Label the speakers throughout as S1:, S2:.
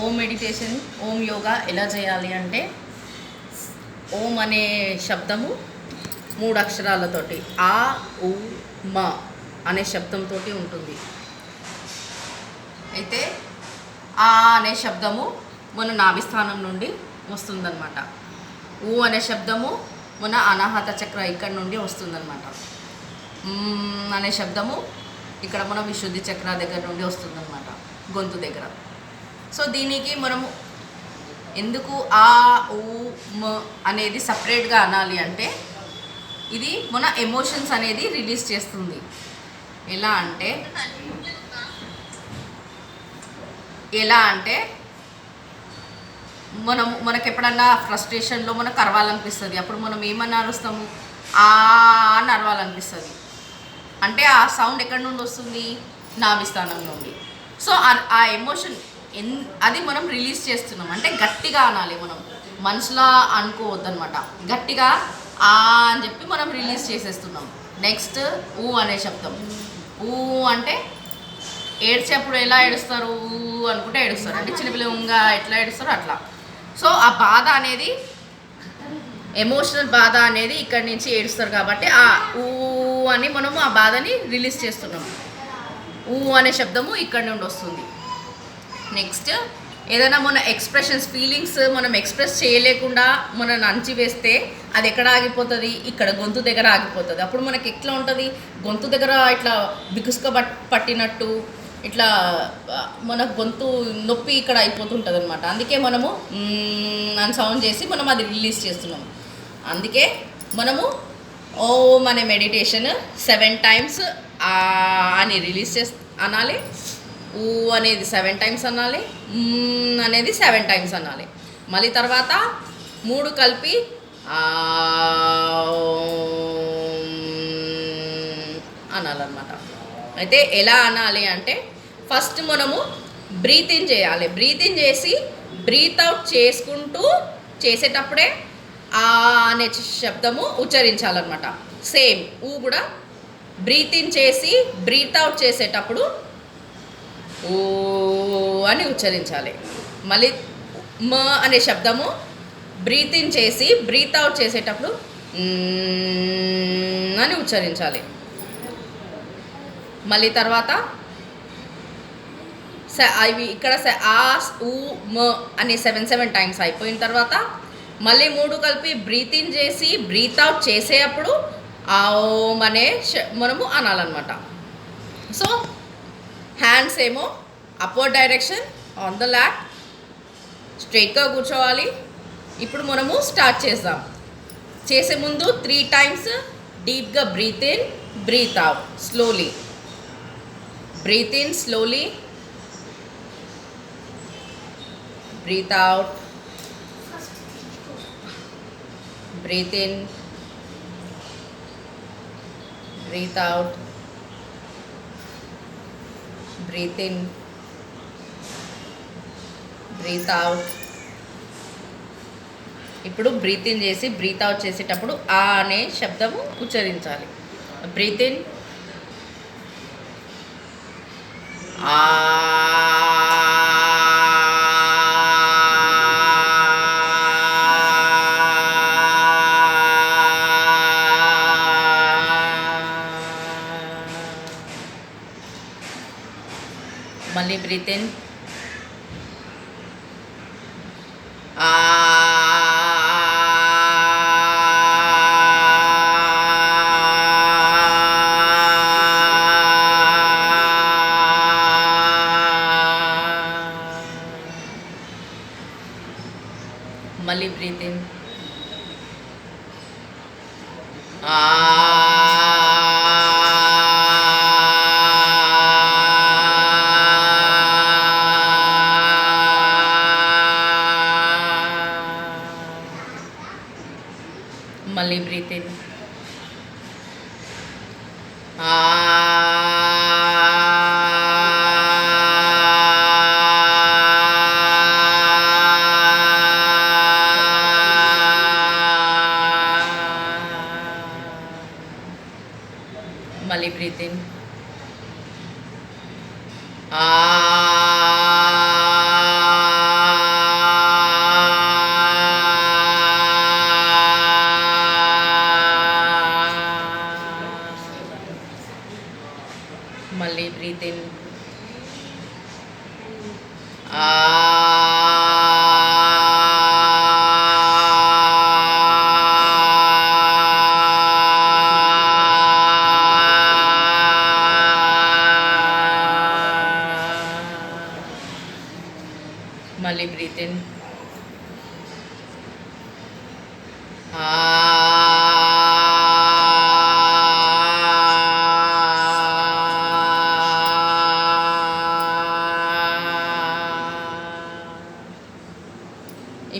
S1: ఓం meditation ఓం యోగా ఎలా చేయాలి అంటే ఓం అనే శబ్దము మూడు అక్షరాలతోటి ఆ ఉ మ అనే శబ్దంతో ఉంటుంది. అయితే ఆ అనే శబ్దము మన నాభిస్థానం నుండి వస్తుందన్నమాట. ఊ అనే శబ్దము మన అనాహత చక్ర ఇక్కడ నుండి వస్తుందన్నమాట. అనే శబ్దము ఇక్కడ మన విశుద్ధి చక్ర దగ్గర నుండి వస్తుందన్నమాట. గొంతు దగ్గర. సో దీనికి మనము ఎందుకు ఆ ఊ మ అనేది సపరేట్గా అనాలి అంటే ఇది మన ఎమోషన్స్ అనేది రిలీజ్ చేస్తుంది. ఎలా అంటే ఎలా అంటే మనం మనకు ఎప్పుడన్నా ఫ్రస్ట్రేషన్లో మనకు అరవాలనిపిస్తుంది అప్పుడు మనం ఏమన్నా అరుస్తాము? ఆ అని అరవాలనిపిస్తుంది. అంటే ఆ సౌండ్ ఎక్కడి నుండి వస్తుంది? నాభిస్థానం నుండి. సో ఆ ఎమోషన్ ఎన్ అది మనం రిలీజ్ చేస్తున్నాం. అంటే గట్టిగా అనాలి మనం. మనసులో అనుకోవద్దనమాట గట్టిగా ఆ అని చెప్పి మనం రిలీజ్ చేసేస్తున్నాం. నెక్స్ట్ ఊ అనే శబ్దం. ఊ అంటే ఏడ్చేప్పుడు ఎలా ఏడుస్తారు? ఊ అనుకుంటే ఏడుస్తారు. అంటే చిన్నపిల్లగా ఎట్లా ఏడుస్తారు అట్లా. సో ఆ బాధ అనేది ఎమోషనల్ బాధ అనేది ఇక్కడి నుంచి ఏడుస్తారు కాబట్టి ఆ ఊ అని మనము ఆ బాధని రిలీజ్ చేస్తున్నాము ఊ అనే శబ్దము ఇక్కడి నుండి వస్తుంది. నెక్స్ట్ ఏదైనా మన ఎక్స్ప్రెషన్స్ ఫీలింగ్స్ మనం ఎక్స్ప్రెస్ చేయలేకుండా మనం అంచి వేస్తే అది ఎక్కడ ఆగిపోతుంది? ఇక్కడ గొంతు దగ్గర ఆగిపోతుంది. అప్పుడు మనకి ఎట్లా ఉంటుంది? గొంతు దగ్గర ఇట్లా బిగుసుక పట్టినట్టు ఇట్లా మన గొంతు నొప్పి ఇక్కడ అయిపోతుంటుంది అనమాట అందుకే మనము అని సౌండ్ చేసి మనం అది రిలీజ్ చేస్తున్నాం. అందుకే మనము ఓం అనే మెడిటేషన్ సెవెన్ టైమ్స్ అని రిలీజ్ చేస్ అనాలి. ఊ అనేది సెవెన్ టైమ్స్ అనాలి అనేది సెవెన్ టైమ్స్ అనాలి. మళ్ళీ తర్వాత మూడు కలిపి అనాలన్నమాట. అయితే ఎలా అనాలి అంటే ఫస్ట్ మనము బ్రీత్ ఇన్ చేయాలి. బ్రీత్ ఇన్ చేసి బ్రీత్ అవుట్ చేసుకుంటూ చేసేటప్పుడే ఆ అనే శబ్దము ఉచ్చరించాలన్నమాట. సేమ్ ఊ కూడా బ్రీత్ ఇన్ చేసి బ్రీత్ అవుట్ చేసేటప్పుడు ఓ అని ఉచ్చరించాలి. మళ్ళీ మ అనే శబ్దము బ్రీత్ ఇన్ చేసి బ్రీత్ అవుట్ చేసేటప్పుడు అని ఉచ్చరించాలి. మళ్ళీ తర్వాత స అవి ఇక్కడ స ఆ ఊ మ అనే సెవెన్ సెవెన్ టైమ్స్ అయిపోయిన తర్వాత మళ్ళీ మూడు కలిపి బ్రీత్ ఇన్ చేసి బ్రీత్ అవుట్ చేసేటప్పుడు ఆ ఓం అనే మనము అనాలన్నమాట. సో హ్యాండ్స్ ఏమో అప్వర్డ్ డైరెక్షన్ ఆన్ ద ల్యాట్ స్ట్రైట్గా కూర్చోవాలి. ఇప్పుడు మనము స్టార్ట్ చేద్దాం. చేసే ముందు త్రీ టైమ్స్ డీప్గా breath in breath out slowly breath in slowly breath out breath in breath out breath in breath out ఇప్పుడు బ్రీత్ ఇన్ చేసి బ్రీత్ అవుట్ చేసేటప్పుడు ఆ అనే శబ్దము ఉచ్చరించాలి. బ్రీత్ ఇన్ ఆ మళ్ళీ బ్రీత్ ఇన్ ఆ మళ్ళీ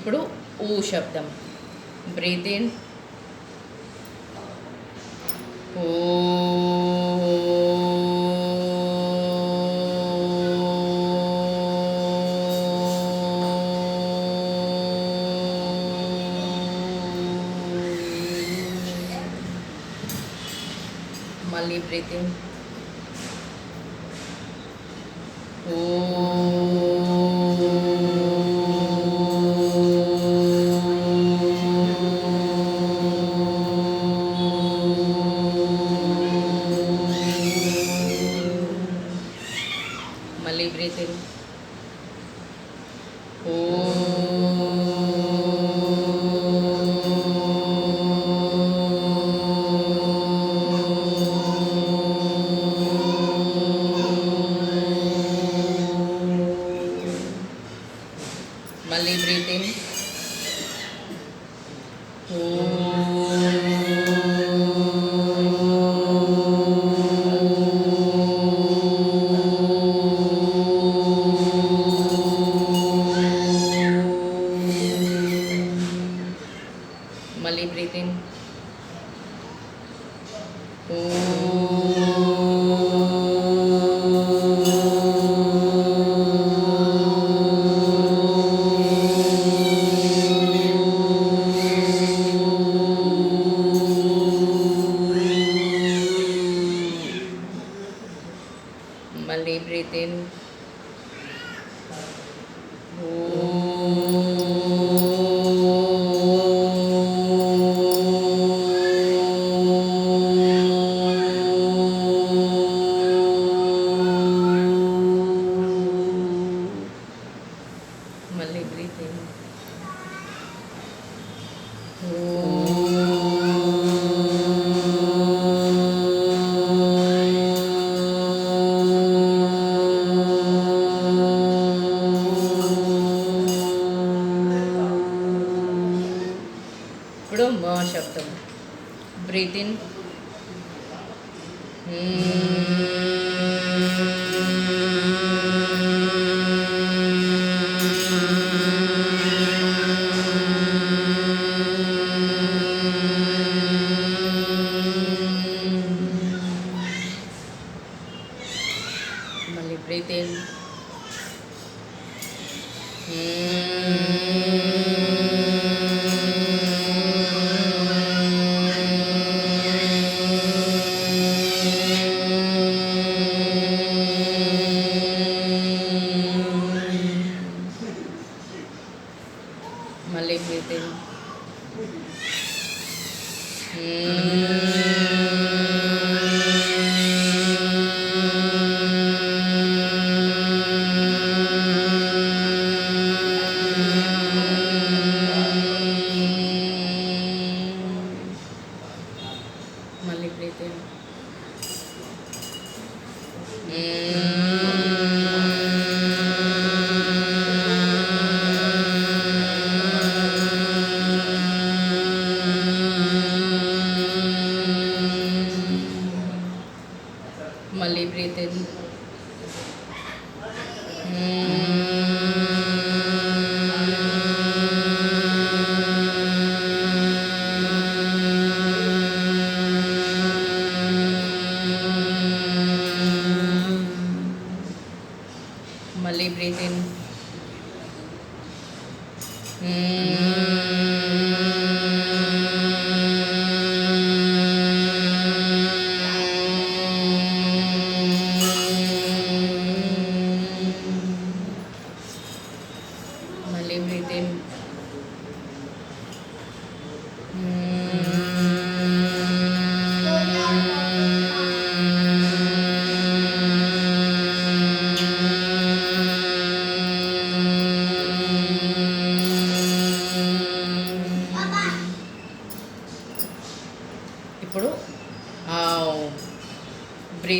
S1: ఇప్పుడు ఊ శబ్దం. Breath in. మళ్ళీ బ్రీత్ ఇన్. మళ్ళీ బ్రీత్ ఇన్ మళ్ళీ బ్రీత్ ఇన్ మళ్ళీ మళ్ళీ బ్రీత్ ఇన్ మళ్ళీ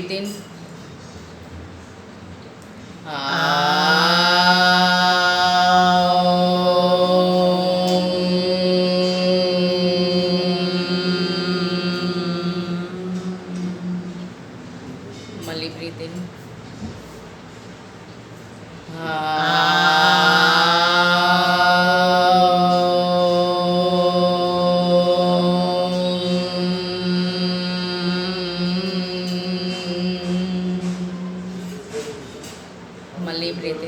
S1: బ్రీత్ మళ్ళీ బ్రీత్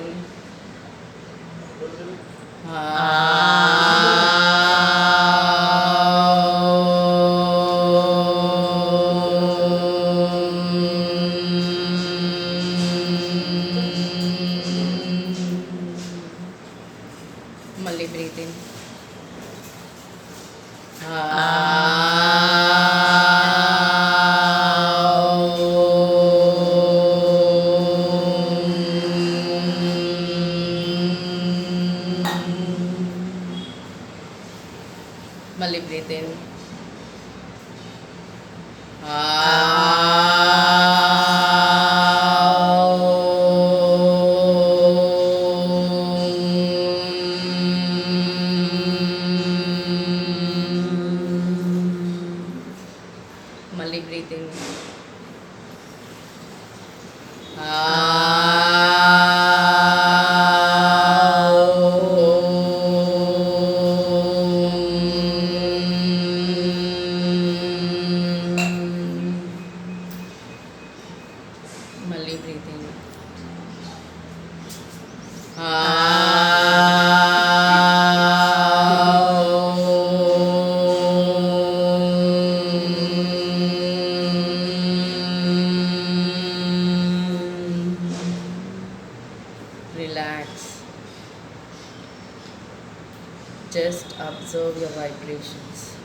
S1: మళ్ళీ breathe in Relax. Just observe your vibrations.